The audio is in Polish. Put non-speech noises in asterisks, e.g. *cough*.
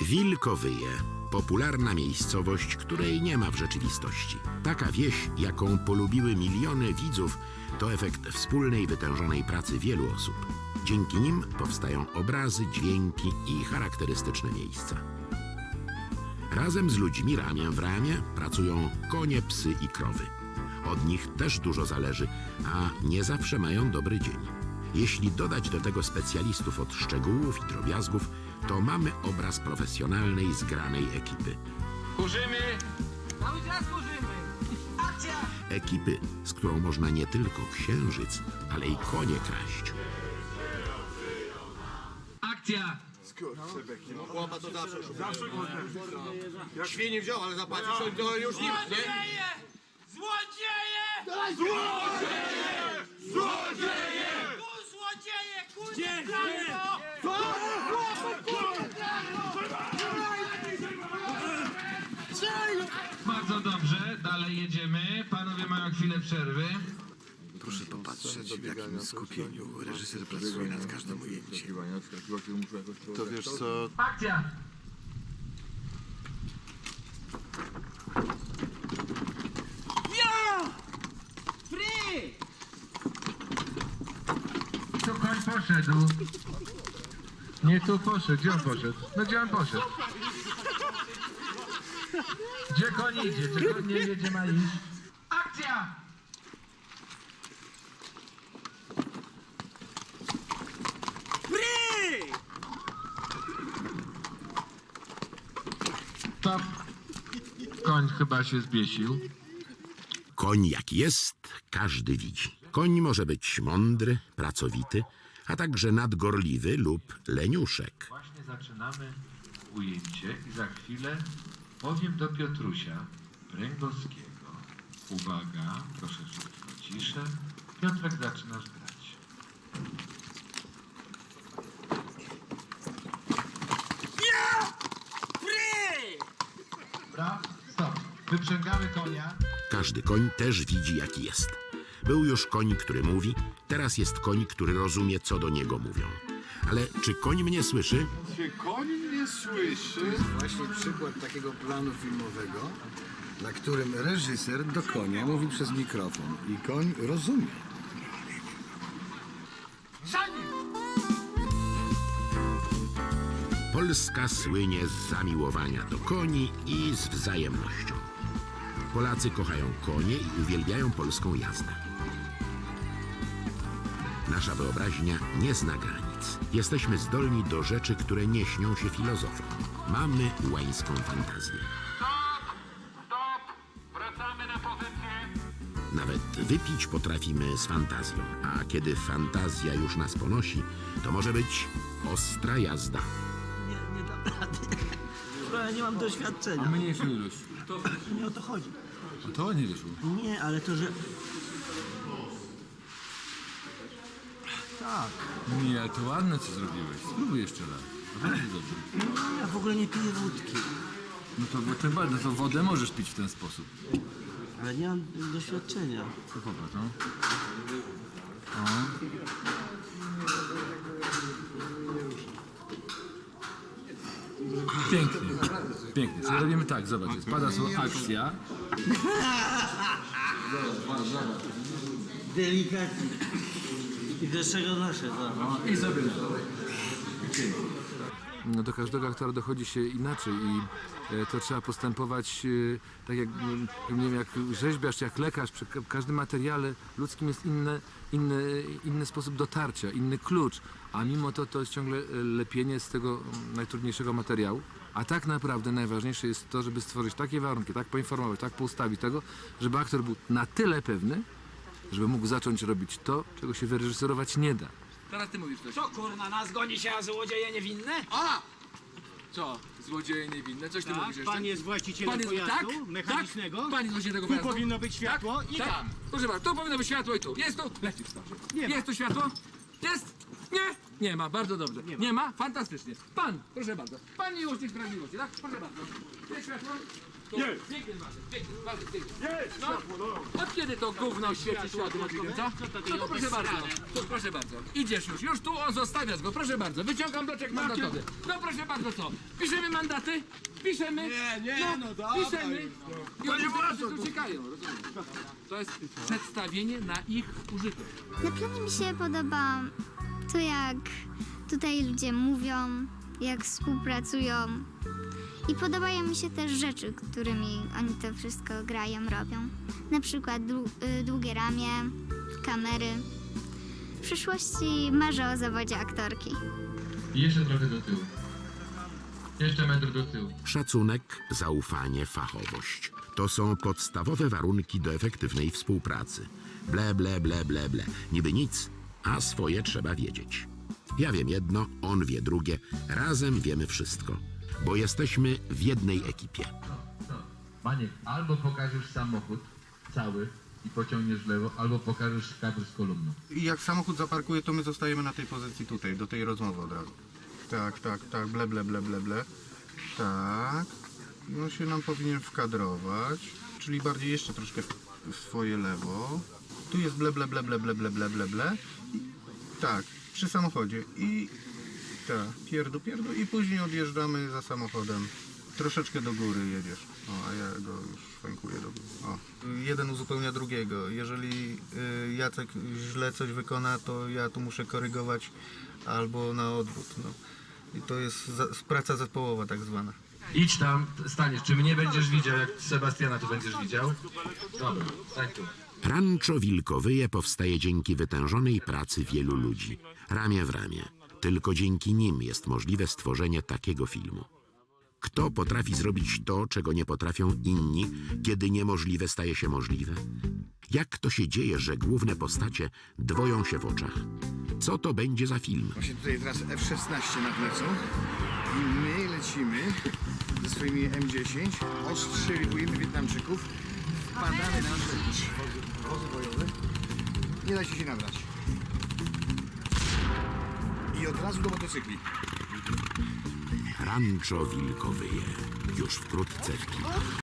Wilkowyje. Popularna miejscowość, której nie ma w rzeczywistości. Taka wieś, jaką polubiły miliony widzów, to efekt wspólnej, wytężonej pracy wielu osób. Dzięki nim powstają obrazy, dźwięki i charakterystyczne miejsca. Razem z ludźmi ramię w ramię pracują konie, psy i krowy. Od nich też dużo zależy, a nie zawsze mają dobry dzień. Jeśli dodać do tego specjalistów od szczegółów i drobiazgów, to mamy obraz profesjonalnej, zgranej ekipy. Kurzymy! Cały czas służymy! Akcja! Ekipy, z którą można nie tylko księżyc, ale i konie kraść. Akcja! Chłopa to zawsze Zawsze Świnie wziął, ale zapłacić to już nie! Złodzieje! Złodzieje! Złodzieje! Tu złodzieje! Kurde, kradną! Bardzo dobrze, dalej jedziemy. Panowie mają chwilę przerwy. Proszę popatrzeć, w jakim skupieniu reżyser pracuje nad każdym ujęciem. To wiesz co, Akcja! Ja! Fry! Tu koń poszedł. Nie tu poszedł. Gdzie on poszedł? No gdzie on poszedł? Gdzie koń idzie? Gdzie koń nie wie, gdzie ma iść? Akcja! Stop. Koń chyba się zbiesił. Koń jak jest, każdy widzi. Koń może być mądry, pracowity, a także nadgorliwy lub leniuszek. Właśnie zaczynamy ujęcie i za chwilę powiem do Piotrusia Pręgowskiego. Uwaga, troszeczkę ciszę. Piotrek, zaczynasz grać. Ja! Fry! Dobra, stop. Wyprzęgamy konia. Każdy koń też widzi, jaki jest. Był już koń, który mówi, teraz jest koń, który rozumie, co do niego mówią. Ale czy koń mnie słyszy? czy koń mnie słyszy? Właśnie przykład takiego planu filmowego, na którym reżyser do konia mówi przez mikrofon i koń rozumie. Polska słynie z zamiłowania do koni i z wzajemnością. Polacy kochają konie i uwielbiają polską jazdę. Nasza wyobraźnia nie zna granic. Jesteśmy zdolni do rzeczy, które nie śnią się filozofom. Mamy łańską fantazję. Stop! Stop! Wracamy na pozycję. Nawet wypić potrafimy z fantazją, a kiedy fantazja już nas ponosi, to może być ostra jazda. Nie, nie dam rady. Bo ja nie mam doświadczenia. A mnie jeszcze nie wyszło. Nie o to chodzi. A to nie wyszło. Nie, ale to, że... Tak. Nie, ale to ładne co zrobiłeś. Spróbuj jeszcze raz. A będzie dobrze. Ja w ogóle nie piję wódki. No to, no to, no to wodę możesz pić w ten sposób. Ale nie mam doświadczenia. To popatrz, no. O. Pięknie. Pięknie. Co robimy tak, zobacz, jest. pada słowo akcja. *laughs* Delikatnie. I do czego nasze, to? I sobie na to. No do każdego aktora dochodzi się inaczej i e, to trzeba postępować e, tak jak, nie wiem, jak rzeźbiarz, jak lekarz. Przy ka- każdym materiale ludzkim jest inny, inny, inny sposób dotarcia, inny klucz, a mimo to to jest ciągle e, lepienie z tego mm, najtrudniejszego materiału. A tak naprawdę najważniejsze jest to, żeby stworzyć takie warunki, tak poinformować, tak poustawić tego, żeby aktor był na tyle pewny, żeby mógł zacząć robić to, czego się wyreżyserować nie da. Teraz ty mówisz coś. Co kurna, nas goni się, a złodzieje niewinne? A! Co? Złodzieje niewinne? Coś ty mówisz Tak, jeszcze? pan jest właścicielem Pan jest- pojazdu tak? mechanicznego. Tak? Pan jest właścicielem Tu pojazdu? powinno być światło i tak. tam. Proszę bardzo, tu powinno być światło i tu. Jest tu? Leci wstąż. Nie ma. Jest tu światło? Jest? Nie? Nie ma, bardzo dobrze. Nie ma? Fantastycznie. Pan, proszę bardzo. Pan miłośnik sprawiedliwości, tak? Proszę bardzo. Jest światło? Jest. Pięknie. Jest, no. Od kiedy to gówno świeci światło, co? No to proszę bardzo, to proszę bardzo. Idziesz już, już tu on zostawiasz go, proszę bardzo. Wyciągam bloczek mandatowy. No proszę bardzo, co? Piszemy mandaty? Piszemy? Nie, nie, no, Piszemy. I oni wszyscy uciekają, rozumiem. To jest przedstawienie na ich użytek. Na planie mi się podoba to, jak tutaj ludzie mówią, jak współpracują. I podobają mi się też rzeczy, którymi oni to wszystko grają, robią. Na przykład y, długie ramię, kamery. W przyszłości marzę o zawodzie aktorki. I jeszcze trochę do tyłu. Jeszcze metr do tyłu. Szacunek, zaufanie, fachowość. To są podstawowe warunki do efektywnej współpracy. Ble, ble, ble, ble, ble. Niby nic, a swoje trzeba wiedzieć. Ja wiem jedno, on wie drugie. Razem wiemy wszystko, bo jesteśmy w jednej ekipie. Maniek, albo pokażesz samochód cały i pociągniesz w lewo, albo pokażesz kadr z kolumną. I jak samochód zaparkuje, to my zostajemy na tej pozycji tutaj, do tej rozmowy od razu. Tak, tak, tak, ble, ble, ble, ble, ble. Tak. On się nam powinien wkadrować, czyli bardziej jeszcze troszkę w, w swoje lewo. Tu jest ble, ble, ble, ble, ble, ble, ble, ble, ble. I, tak, przy samochodzie. I tak, pierdu, pierdu i później odjeżdżamy za samochodem. Troszeczkę do góry jedziesz. O, a ja go już szwękuję do góry. O. Jeden uzupełnia drugiego. Jeżeli y, Jacek źle coś wykona, to ja tu muszę korygować albo na odwrót. No. I to jest za, praca zespołowa tak zwana. Idź tam, staniesz. Czy mnie będziesz widział, jak Sebastiana tu będziesz widział? Dobra, stań tu. Rancho Wilkowyje powstaje dzięki wytężonej pracy wielu ludzi, ramię w ramię. Tylko dzięki nim jest możliwe stworzenie takiego filmu. Kto potrafi zrobić to, czego nie potrafią inni, kiedy niemożliwe staje się możliwe? Jak to się dzieje, że główne postacie dwoją się w oczach? Co to będzie za film? Właśnie tutaj teraz F-16 na plecu i my lecimy ze swoimi M10, ostrzeliwujemy Wietnamczyków, wpadamy na nasze wozy, wozy bojowe, nie da się się nabrać. I od razu do motocykli. Rancho Wilkowyje. Już wkrótce w kinach.